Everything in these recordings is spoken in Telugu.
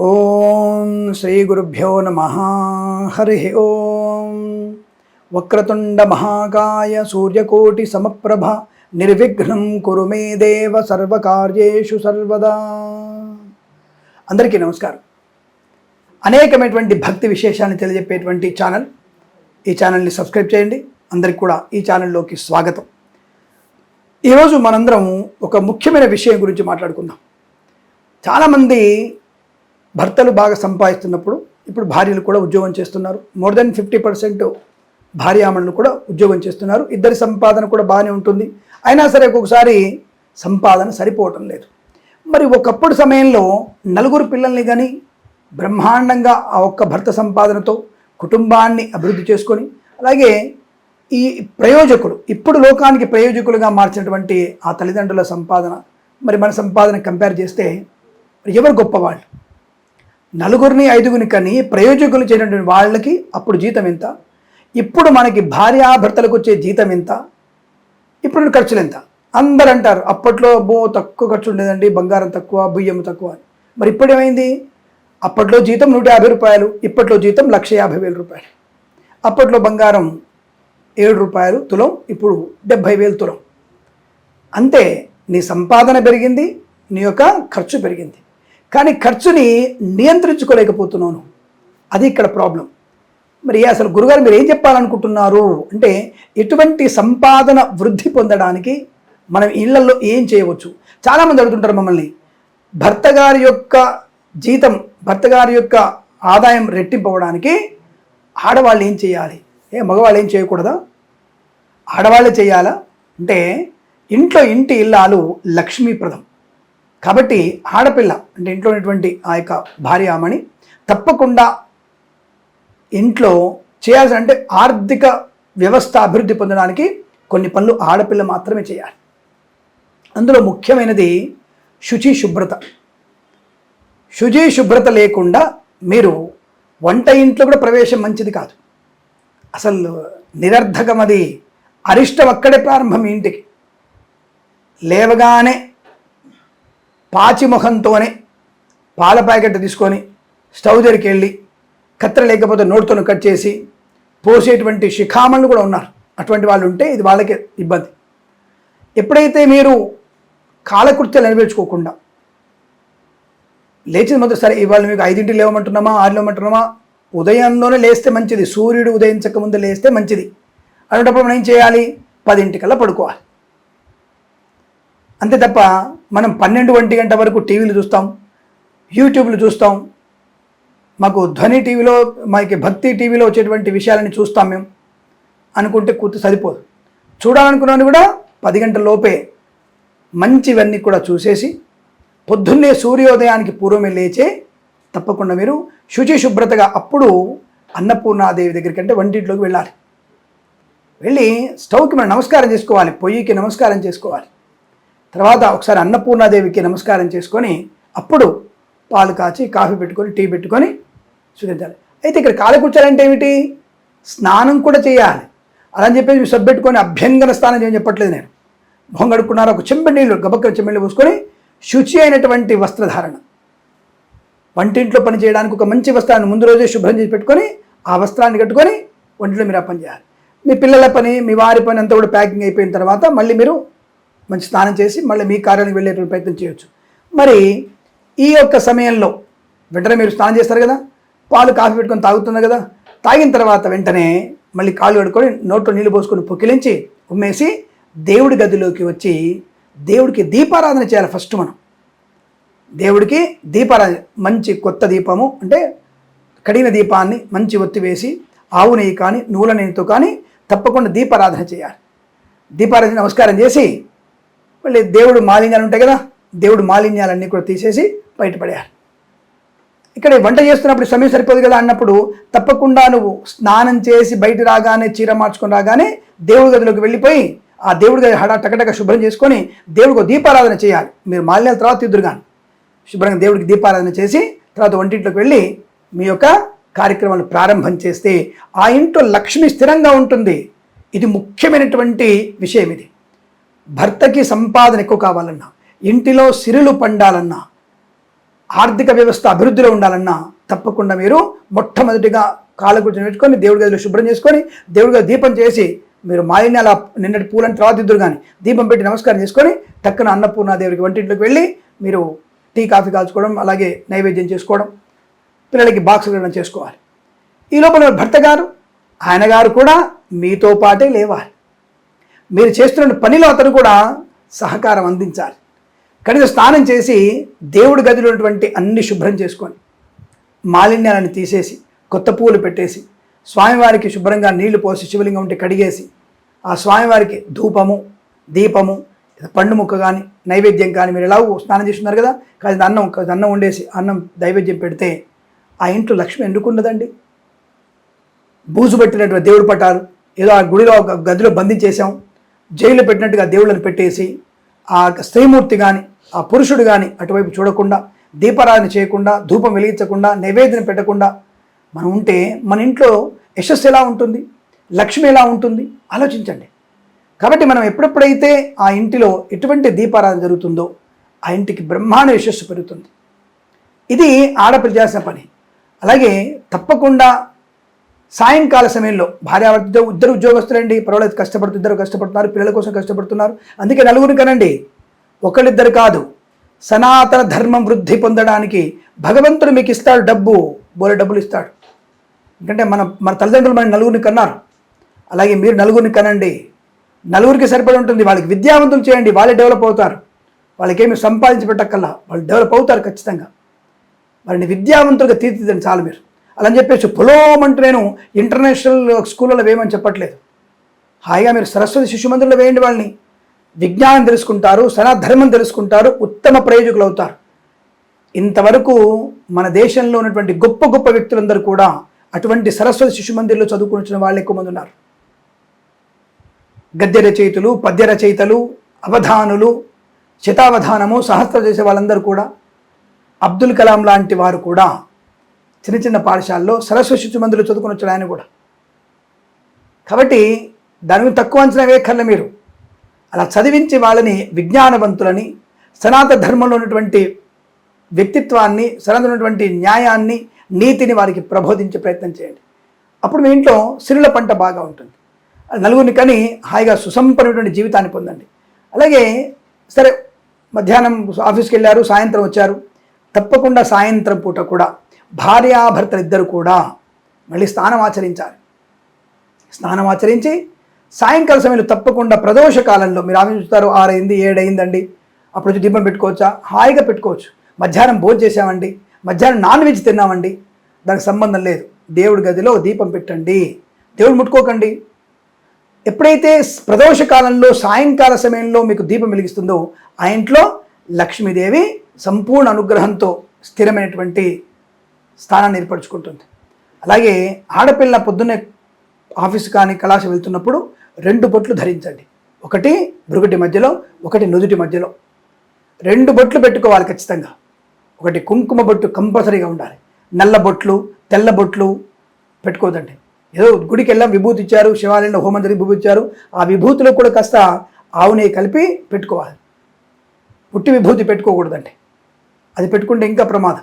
ఓం శ్రీ గురుభ్యో నమ. హరి ఓం. వక్రతుండ మహాకాయ సూర్యకోటి సమప్రభ నిర్విఘ్నం కురు మే దేవ సర్వకార్యేషు సర్వదా. అందరికీ నమస్కారం. అనేకమైనటువంటి భక్తి విశేషాన్ని తెలియజెప్పేటువంటి ఛానల్. ఈ ఛానల్ని సబ్స్క్రైబ్ చేయండి. అందరికి కూడా ఈ ఛానల్లోకి స్వాగతం. ఈరోజు మనందరం ఒక ముఖ్యమైన విషయం గురించి మాట్లాడుకుందాం. చాలామంది భర్తలు బాగా సంపాదిస్తున్నప్పుడు ఇప్పుడు భార్యలు కూడా ఉద్యోగం చేస్తున్నారు. మోర్ దెన్ ఫిఫ్టీ పర్సెంట్ భార్యామణులు కూడా ఉద్యోగం చేస్తున్నారు. ఇద్దరి సంపాదన కూడా బాగానే ఉంటుంది. అయినా సరే ఒక్కొక్కసారి సంపాదన సరిపోవటం లేదు. మరి ఒకప్పుడు సమయంలో నలుగురు పిల్లల్ని కానీ బ్రహ్మాండంగా ఆ ఒక్క భర్త సంపాదనతో కుటుంబాన్ని అభివృద్ధి చేసుకొని అలాగే ఈ ప్రయోజకుడు ఇప్పుడు లోకానికి ప్రయోజకులుగా మార్చినటువంటి ఆ తల్లిదండ్రుల సంపాదన మరి మన సంపాదన కంపేర్ చేస్తే ఎవరు గొప్పవాళ్ళు? నలుగురిని ఐదుగురిని కని ప్రయోజకులు చేయనటువంటి వాళ్ళకి అప్పుడు జీతం ఎంత? ఇప్పుడు మనకి భార్యాభర్తలకు వచ్చే జీతం ఎంత? ఇప్పుడు ఖర్చులు ఎంత? అందరు అంటారు అప్పట్లో బో తక్కువ ఖర్చు ఉండేదండి బంగారం తక్కువ బియ్యం తక్కువ అని. మరి ఇప్పుడు ఏమైంది? అప్పట్లో జీతం నూట యాభై రూపాయలు ఇప్పట్లో జీతం లక్ష యాభై వేల రూపాయలు. అప్పట్లో బంగారం ఏడు రూపాయలు తులం ఇప్పుడు డెబ్భై వేలు తులం. అంతే నీ సంపాదన పెరిగింది నీ యొక్క ఖర్చు పెరిగింది. కానీ ఖర్చుని నియంత్రించుకోలేకపోతున్నాను. అది ఇక్కడ ప్రాబ్లం. మరి అసలు గురుగారు మీరు ఏం చెప్పాలనుకుంటున్నారు? అంటే ఎటువంటి సంపాదన వృద్ధి పొందడానికి మనం ఇళ్ళలో ఏం చేయవచ్చు? చాలామంది అడుగుతుంటారు మమ్మల్ని భర్త గారి యొక్క జీతం భర్త గారి యొక్క ఆదాయం రెట్టింపవడానికి ఆడవాళ్ళు ఏం చేయాలి? ఏ మగవాళ్ళు ఏం చేయకూడదా? ఆడవాళ్ళే చేయాలా? అంటే ఇంట్లో ఇంటి ఇల్లాలు లక్ష్మీప్రదం. కాబట్టి ఆడపిల్ల అంటే ఇంట్లో ఉన్నటువంటి ఆ యొక్క భార్య భార్యామణి తప్పకుండా ఇంట్లో చేయాల్సిన అంటే ఆర్థిక వ్యవస్థ అభివృద్ధి పొందడానికి కొన్ని పనులు ఆడపిల్ల మాత్రమే చేయాలి. అందులో ముఖ్యమైనది శుచి శుభ్రత. శుచి శుభ్రత లేకుండా మీరు వంట ఇంట్లో కూడా ప్రవేశం మంచిది కాదు. అసలు నిరర్ధకం అది అరిష్టం అక్కడే ప్రారంభం ఇంటికి. లేవగానే పాచిముఖంతోనే పాల ప్యాకెట్ తీసుకొని స్టవ్ దగ్గరికి వెళ్ళి కత్తెర లేకపోతే నోటితో కట్ చేసి పోసేటువంటి శిఖామణులు కూడా ఉన్నారు. అటువంటి వాళ్ళు ఉంటే ఇది వాళ్ళకే ఇబ్బంది. ఎప్పుడైతే మీరు కాలకృత్యాలు నెరవేర్చుకోకుండా లేచిన మొదటి సరే ఇవాళ మీకు ఐదింటికి లేవమంటున్నామా ఆరు లేవమంటున్నామా ఉదయంలోనే లేస్తే మంచిది సూర్యుడు ఉదయించక ముందు లేస్తే మంచిది. అలాంటప్పుడు మనం ఏం చేయాలి? పదింటికల్లా పడుకోవాలి. అంతే తప్ప మనం పన్నెండు ఒంటి గంట వరకు టీవీలు చూస్తాం యూట్యూబ్లు చూస్తాం మాకు ధ్వని టీవీలో మాకు భక్తి టీవీలో వచ్చేటువంటి విషయాలని చూస్తాం మేము అనుకుంటే కూర్చు సరిపోదు. చూడాలనుకున్నాను కూడా పది గంటల లోపే మంచివన్నీ కూడా చూసేసి పొద్దున్నే సూర్యోదయానికి పూర్వమే లేచే తప్పకుండా మీరు శుచి శుభ్రతగా అప్పుడు అన్నపూర్ణాదేవి దగ్గరికి అంటే వంటింట్లోకి వెళ్ళాలి. వెళ్ళి స్టవ్కి మనం నమస్కారం చేసుకోవాలి పొయ్యికి నమస్కారం చేసుకోవాలి. తర్వాత ఒకసారి అన్నపూర్ణాదేవికి నమస్కారం చేసుకొని అప్పుడు పాలు కాచి కాఫీ పెట్టుకొని టీ పెట్టుకొని స్వీకరించాలి. అయితే ఇక్కడ కాలకూర్చాలంటే ఏమిటి? స్నానం కూడా చేయాలి. అలా అని చెప్పేసి సబ్బు పెట్టుకొని అభ్యంగన స్నానం చేయని చెప్పట్లేదు నేను. మొహం కడుక్కున్నారు ఒక చెంబడి నీళ్ళు గబక్క చెంబడి పోసుకొని శుచి అయినటువంటి వస్త్రధారణ. వంటింట్లో పని చేయడానికి ఒక మంచి వస్త్రాన్ని ముందు రోజే శుభ్రం చేసి పెట్టుకొని ఆ వస్త్రాన్ని కట్టుకొని వంటిలో మీరు ఆ పని చేయాలి. మీ పిల్లల పని మీ వారి పని అంతా కూడా ప్యాకింగ్ అయిపోయిన తర్వాత మళ్ళీ మీరు మంచి స్నానం చేసి మళ్ళీ మీ కార్యానికి వెళ్ళేటువంటి ప్రయత్నం చేయొచ్చు. మరి ఈ యొక్క సమయంలో వెంటనే మీరు స్నానం చేస్తారు కదా? పాలు కాఫీ పెట్టుకొని తాగుతున్నారు కదా? తాగిన తర్వాత వెంటనే మళ్ళీ కాళ్ళు కడుక్కొని నోట్లో నీళ్ళు పోసుకొని పొక్కిలించి ఉమ్మేసి దేవుడి గదిలోకి వచ్చి దేవుడికి దీపారాధన చేయాలి ఫస్ట్ మనం. దేవుడికి దీపారాధన మంచి కొత్త దీపము అంటే కడిగిన దీపాన్ని మంచి ఒత్తి వేసి ఆవు నెయ్యి కానీ నూల నెయ్యితో కానీ తప్పకుండా దీపారాధన చేయాలి. దీపారాధన నమస్కారం చేసి మళ్ళీ దేవుడు మాలిన్యాలు ఉంటాయి కదా దేవుడు మాలిన్యాలన్నీ కూడా తీసేసి బయటపడేయాలి. ఇక్కడ వంట చేస్తున్నప్పుడు సమయం సరిపోదు కదా అన్నప్పుడు తప్పకుండా నువ్వు స్నానం చేసి బయట రాగానే చీర మార్చుకొని రాగానే దేవుడి గదిలోకి వెళ్ళిపోయి ఆ దేవుడి గది హడా టకటక శుభ్రం చేసుకొని దేవుడికి దీపారాధన చేయాలి. మీరు మాలిన్యాల తర్వాత ఇద్దరు కానీ శుభ్రంగా దేవుడికి దీపారాధన చేసి తర్వాత వంటింట్లోకి వెళ్ళి మీ యొక్క కార్యక్రమాలు ప్రారంభం చేస్తే ఆ ఇంట్లో లక్ష్మి స్థిరంగా ఉంటుంది. ఇది ముఖ్యమైనటువంటి విషయం ఇది. భర్తకి సంపాదన ఎక్కువ కావాలన్నా ఇంటిలో సిరులు పండాలన్నా ఆర్థిక వ్యవస్థ అభివృద్ధిలో ఉండాలన్నా తప్పకుండా మీరు మొట్టమొదటిగా కాళ్ళ పెట్టుకొని దేవుడి గదిలో శుభ్రం చేసుకొని దేవుడి గది దీపం చేసి మీరు మాలిన్యాల నిన్నటి పూలని తర్వాత ఇద్దరు కానీ దీపం పెట్టి నమస్కారం చేసుకొని టక్కున అన్నపూర్ణ దేవుడికి వంటింట్లోకి వెళ్ళి మీరు టీ కాఫీ కాల్చుకోవడం అలాగే నైవేద్యం చేసుకోవడం పిల్లలకి బాక్స్ ఇవ్వడం చేసుకోవాలి. ఈ లోపల భర్త గారు? ఆయన గారు కూడా మీతో పాటే లేవాలి. మీరు చేస్తున్న పనిలో అతను కూడా సహకారం అందించాలి. కనీసం స్నానం చేసి దేవుడి గదిలో ఉన్నటువంటి అన్ని శుభ్రం చేసుకొని మాలిన్యాలను తీసేసి కొత్త పూలు పెట్టేసి స్వామివారికి శుభ్రంగా నీళ్ళు పోసి శివలింగం ఉంటే కడిగేసి ఆ స్వామివారికి ధూపము దీపము పండు ముక్క కానీ నైవేద్యం కానీ మీరు ఎలాగో స్నానం చేస్తున్నారు కదా కాదు అన్నం కాదు అన్నం వండేసి అన్నం నైవేద్యం పెడితే ఆ ఇంట్లో లక్ష్మి ఎందుకున్నదండి బూజు పెట్టినటువంటి దేవుడు పట్టాలు ఏదో ఆ గుడిలో ఒక గదిలో బంధించేసాం జైలు పెట్టినట్టుగా దేవుళ్ళని పెట్టేసి ఆ స్త్రీమూర్తి కానీ ఆ పురుషుడు కానీ అటువైపు చూడకుండా దీపారాధన చేయకుండా ధూపం వెలిగించకుండా నైవేద్యం పెట్టకుండా మనం ఉంటే మన ఇంట్లో యశస్సు ఎలా ఉంటుంది? లక్ష్మి ఎలా ఉంటుంది? ఆలోచించండి. కాబట్టి మనం ఎప్పుడెప్పుడైతే ఆ ఇంటిలో ఎటువంటి దీపారాధన జరుగుతుందో ఆ ఇంటికి బ్రహ్మాండ యశస్సు పెరుగుతుంది. ఇది ఆడపిల్ల చేసిన పని. అలాగే తప్పకుండా సాయంకాల సమయంలో భార్యాభర్తతో ఇద్దరు ఉద్యోగస్తులండి. పర్వాలేదు కష్టపడుతూ ఇద్దరు కష్టపడుతున్నారు పిల్లల కోసం కష్టపడుతున్నారు. అందుకే నలుగురిని కనండి. ఒకళ్ళిద్దరు కాదు. సనాతన ధర్మం వృద్ధి పొందడానికి భగవంతుడు మీకు ఇస్తాడు డబ్బు బోలే డబ్బులు ఇస్తాడు. ఎందుకంటే మన మన తల్లిదండ్రులు మన నలుగురిని కన్నారు. అలాగే మీరు నలుగురిని కనండి. నలుగురికి సరిపడి ఉంటుంది. వాళ్ళకి విద్యావంతులు చేయండి. వాళ్ళే డెవలప్ అవుతారు. వాళ్ళకేమి సంపాదించి పెట్టక్కల్లా వాళ్ళు డెవలప్ అవుతారు ఖచ్చితంగా. వారిని విద్యావంతులుగా తీర్చిదండి చాలు మీరు. అలా అని చెప్పేసి పొలోమంటూ నేను ఇంటర్నేషనల్ స్కూళ్ళలో వేయమని చెప్పట్లేదు. హాయిగా మీరు సరస్వతి శిశు మందిరంలో వేయండి వాళ్ళని. విజ్ఞానం తెలుసుకుంటారు సనాధర్మం తెలుసుకుంటారు ఉత్తమ ప్రయోజకులు అవుతారు. ఇంతవరకు మన దేశంలో ఉన్నటువంటి గొప్ప గొప్ప వ్యక్తులందరూ కూడా అటువంటి సరస్వతి శిశు మందిర్లో చదువుకుని వచ్చిన వాళ్ళు ఎక్కువ మంది ఉన్నారు. గద్య రచయితలు పద్య రచయితలు అవధానులు శతావధానము సహస్ర చేసే వాళ్ళందరూ కూడా అబ్దుల్ కలాం లాంటి వారు కూడా చిన్న చిన్న పాఠశాలలో సరస్వ శిశు మందులు చదువుకుని వచ్చాడు ఆయన కూడా. కాబట్టి దాని మీద తక్కువ అంచనా వేయక్కర్లే మీరు. అలా చదివించి వాళ్ళని విజ్ఞానవంతులని సనాతన ధర్మంలో ఉన్నటువంటి వ్యక్తిత్వాన్ని సనాతనటువంటి ఉన్నటువంటి న్యాయాన్ని నీతిని వారికి ప్రబోధించే ప్రయత్నం చేయండి. అప్పుడు మీ ఇంట్లో సిరుల పంట బాగా ఉంటుంది. నలుగురిని కానీ హాయిగా సుసంపన్నటువంటి జీవితాన్ని పొందండి. అలాగే సరే మధ్యాహ్నం ఆఫీస్కి వెళ్ళారు సాయంత్రం వచ్చారు. తప్పకుండా సాయంత్రం పూట కూడా భార్యాభర్తలు ఇద్దరు కూడా మళ్ళీ స్నానం ఆచరించాలి. స్నానం ఆచరించి సాయంకాల సమయంలో తప్పకుండా ప్రదోష కాలంలో మీరు ఆలోచిస్తారు ఆరైంది ఏడైందండి అప్పుడు వచ్చి దీపం పెట్టుకోవచ్చా? హాయిగా పెట్టుకోవచ్చు. మధ్యాహ్నం భోజనం చేసామండి మధ్యాహ్నం నాన్ వెజ్ తిన్నామండి దానికి సంబంధం లేదు. దేవుడి గదిలో దీపం పెట్టండి. దేవుడు ముట్టుకోకండి. ఎప్పుడైతే ప్రదోష కాలంలో సాయంకాల సమయంలో మీకు దీపం వెలిగిస్తుందో ఆ ఇంట్లో లక్ష్మీదేవి సంపూర్ణ అనుగ్రహంతో స్థిరమైనటువంటి స్థానాన్ని ఏర్పరచుకుంటుంది. అలాగే ఆడపిల్ల పొద్దున్నే ఆఫీస్ కానీ కళాశ వెళ్తున్నప్పుడు రెండు బొట్లు ధరించండి. ఒకటి భృగుటి మధ్యలో ఒకటి నుదుటి మధ్యలో. రెండు బొట్లు పెట్టుకోవాలి ఖచ్చితంగా. ఒకటి కుంకుమ బొట్టు కంపల్సరీగా ఉండాలి. నల్ల బొట్లు తెల్ల బొట్లు పెట్టుకోదండి. ఏదో గుడికి వెళ్ళాం విభూతి ఇచ్చారు శివాలయంలో హోమం జరిగి విభూతి ఇచ్చారు. ఆ విభూతిలో కూడా కాస్త ఆవునే కలిపి పెట్టుకోవాలి. పుట్టి విభూతి పెట్టుకోకూడదండి. అది పెట్టుకుంటే ఇంకా ప్రమాదం.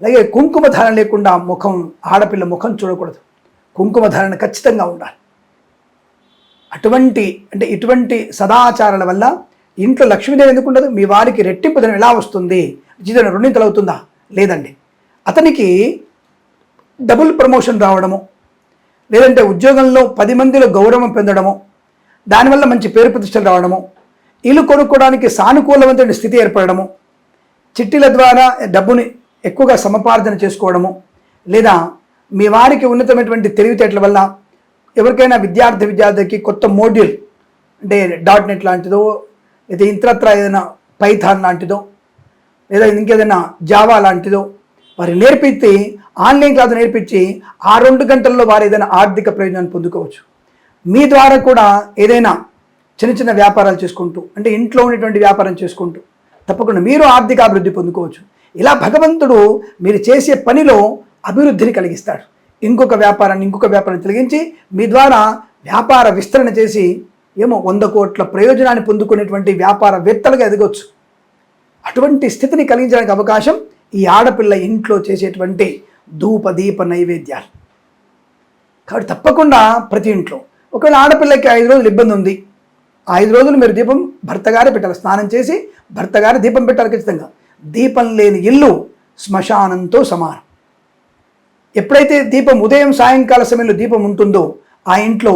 అలాగే కుంకుమ ధారణ లేకుండా ముఖం ఆడపిల్ల ముఖం చూడకూడదు. కుంకుమ ధారణ ఖచ్చితంగా ఉండాలి. అటువంటి అంటే ఇటువంటి సదాచారాల వల్ల ఇంట్లో లక్ష్మీదేవి ఎందుకు ఉండదు? మీ వారికి రెట్టింపు ధనం ఎలా వస్తుంది? జీతం రెండింతలు అవుతుందా? లేదండి. అతనికి డబుల్ ప్రమోషన్ రావడము లేదంటే ఉద్యోగంలో పది మందిలో గౌరవం పొందడము దానివల్ల మంచి పేరు ప్రతిష్టలు రావడము ఇల్లు కొనుక్కోవడానికి సానుకూలమైన స్థితి ఏర్పడము చిట్టీల ద్వారా డబ్బుని ఎక్కువగా సమపార్జన చేసుకోవడము లేదా మీ వారికి ఉన్నతమైనటువంటి తెలివితేటల వల్ల ఎవరికైనా విద్యార్థి విద్యార్థికి కొత్త మోడ్యూల్ అంటే డాట్ నెట్ లాంటిదో లేదా ఇంతరత్ర ఏదైనా పైథాన్ లాంటిదో లేదా ఇంకేదైనా జావా లాంటిదో వారి నేర్పించి ఆన్లైన్ క్లాస్ నేర్పించి ఆ రెండు గంటల్లో వారు ఏదైనా ఆర్థిక ప్రయోజనాన్ని పొందుకోవచ్చు. మీ ద్వారా కూడా ఏదైనా చిన్న చిన్న వ్యాపారాలు చేసుకుంటూ అంటే ఇంట్లో ఉన్నటువంటి వ్యాపారం చేసుకుంటూ తప్పకుండా మీరు ఆర్థిక అభివృద్ధి పొందుకోవచ్చు. ఇలా భగవంతుడు మీరు చేసే పనిలో అభివృద్ధిని కలిగిస్తాడు. ఇంకొక వ్యాపారాన్ని ఇంకొక వ్యాపారాన్ని తొలగించి మీ ద్వారా వ్యాపార విస్తరణ చేసి ఏమో వంద కోట్ల ప్రయోజనాన్ని పొందుకునేటువంటి వ్యాపారవేత్తలుగా ఎదగొచ్చు. అటువంటి స్థితిని కలిగించడానికి అవకాశం ఈ ఆడపిల్ల ఇంట్లో చేసేటువంటి ధూప దీప నైవేద్యాలు. కాబట్టి తప్పకుండా ప్రతి ఇంట్లో. ఒకవేళ ఆడపిల్లకి ఐదు రోజులు ఇబ్బంది ఉంది. ఐదు రోజులు మీరు దీపం భర్త గారే పెట్టాలి. స్నానం చేసి భర్తగారే దీపం పెట్టాలి ఖచ్చితంగా. దీపం లేని ఇల్లు శ్మశానంతో సమానం. ఎప్పుడైతే దీపం ఉదయం సాయంకాల సమయంలో దీపం ఉంటుందో ఆ ఇంట్లో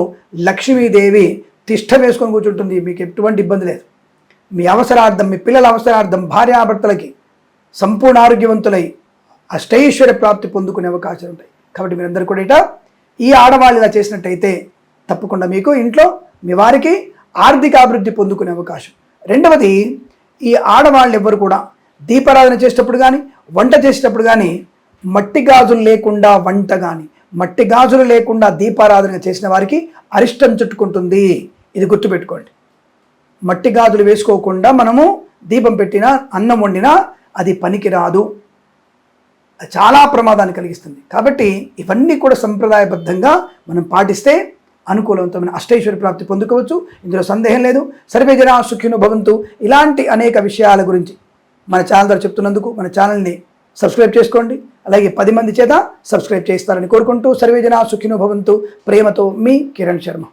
లక్ష్మీదేవి తిష్ట వేసుకొని కూర్చుంటుంది. మీకు ఎటువంటి ఇబ్బంది లేదు. మీ అవసరార్థం మీ పిల్లల అవసరార్థం భార్యాభర్తలకి సంపూర్ణ ఆరోగ్యవంతులై అష్టైశ్వర్య ప్రాప్తి పొందుకునే అవకాశాలు ఉంటాయి. కాబట్టి మీరందరూ కూడా ఇట ఈ ఆడవాళ్ళు ఇలా చేసినట్టయితే తప్పకుండా మీకు ఇంట్లో మీ వారికి ఆర్థిక అభివృద్ధి పొందుకునే అవకాశం. రెండవది ఈ ఆడవాళ్ళు ఎవ్వరు కూడా దీపారాధన చేసేటప్పుడు కానీ వంట చేసేటప్పుడు కానీ మట్టి గాజులు లేకుండా వంట కానీ మట్టి గాజులు లేకుండా దీపారాధన చేసిన వారికి అరిష్టం చుట్టుకుంటుంది. ఇది గుర్తుపెట్టుకోండి. మట్టి గాజులు వేసుకోకుండా మనము దీపం పెట్టినా అన్నం వండినా అది పనికిరాదు. అది చాలా ప్రమాదాన్ని కలిగిస్తుంది. కాబట్టి ఇవన్నీ కూడా సంప్రదాయబద్ధంగా మనం పాటిస్తే అనుకూలవంతమైన అష్టైశ్వర్య ప్రాప్తి పొందుకోవచ్చు. ఇందులో సందేహం లేదు. సర్వేజన సుఖిను భవంతు. ఇలాంటి అనేక విషయాల గురించి మన ఛానల్ ద్వారా చెప్తున్నందుకు మన ఛానల్ని సబ్స్క్రైబ్ చేసుకోండి. అలాగే పది మంది చేత సబ్స్క్రైబ్ చేస్తారని కోరుకుంటూ సర్వేజన సుఖిను భవంతు. ప్రేమతో మీ కిరణ్ శర్మ.